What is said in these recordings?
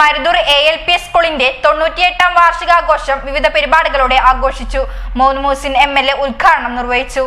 Marudoor A L P സ്കൂളിന്റെ തൊണ്ണൂറ്റിയെട്ടാം വാർഷികാഘോഷം വിവിധ പരിപാടികളോടെ ആഘോഷിച്ചു. Mohan Moosin M L A ഉദ്ഘാടനം നിർവഹിച്ചു.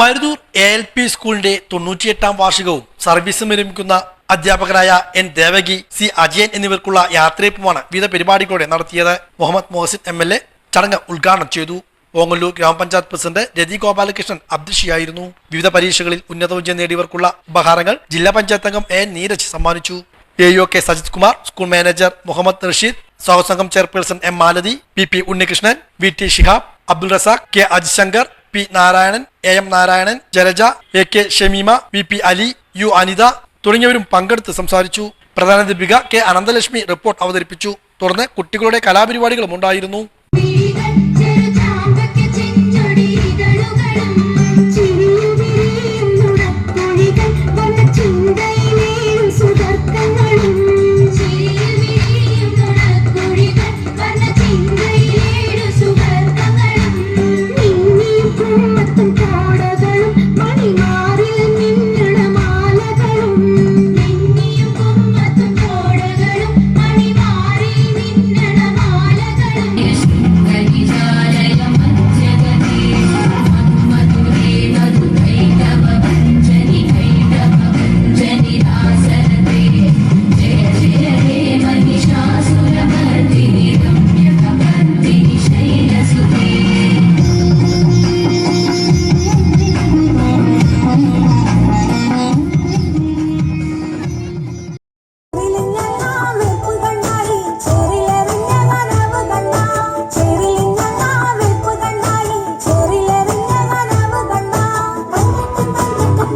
മരുതൂർ എ എൽ പി സ്കൂളിന്റെ തൊണ്ണൂറ്റിയെട്ടാം വാർഷികവും സർവീസും വിരമിക്കുന്ന അധ്യാപകരായ എൻ ദേവകി സി അജയൻ എന്നിവർക്കുള്ള യാത്രയപ്പുമാണ് വിവിധ പരിപാടികളോടെ നടത്തിയത്. Muhammad Mohsin M L A ചടങ്ങ് ഉദ്ഘാടനം ചെയ്തു. ഓങ്ങല്ലൂർ ഗ്രാമപഞ്ചായത്ത് പ്രസിഡന്റ് രതി ഗോപാലകൃഷ്ണൻ അധ്യക്ഷയായിരുന്നു. വിവിധ പരീക്ഷകളിൽ ഉന്നത വിജയം നേടിയവർക്കുള്ള ഉപഹാരങ്ങൾ ജില്ലാ പഞ്ചായത്ത് അംഗം എ നീരജ് സമ്മാനിച്ചു. A U K Sajith Kumar school manager Muhammad Rasheed സ്വാഗതസംഘം chairperson M Malathi P P Unnikrishnan V T Shihab Abdul Razak K Ajishankar P Narayanan A M Narayanan Jalaja A K Shameema V P Ali U Anitha തുടങ്ങിയവരും പങ്കെടുത്ത് സംസാരിച്ചു. പ്രധാന Deepika K Ananthalakshmi report അവതരിപ്പിച്ചു. തുടർന്ന് കുട്ടികളുടെ കലാപരിപാടികളും ഉണ്ടായിരുന്നു.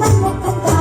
どう?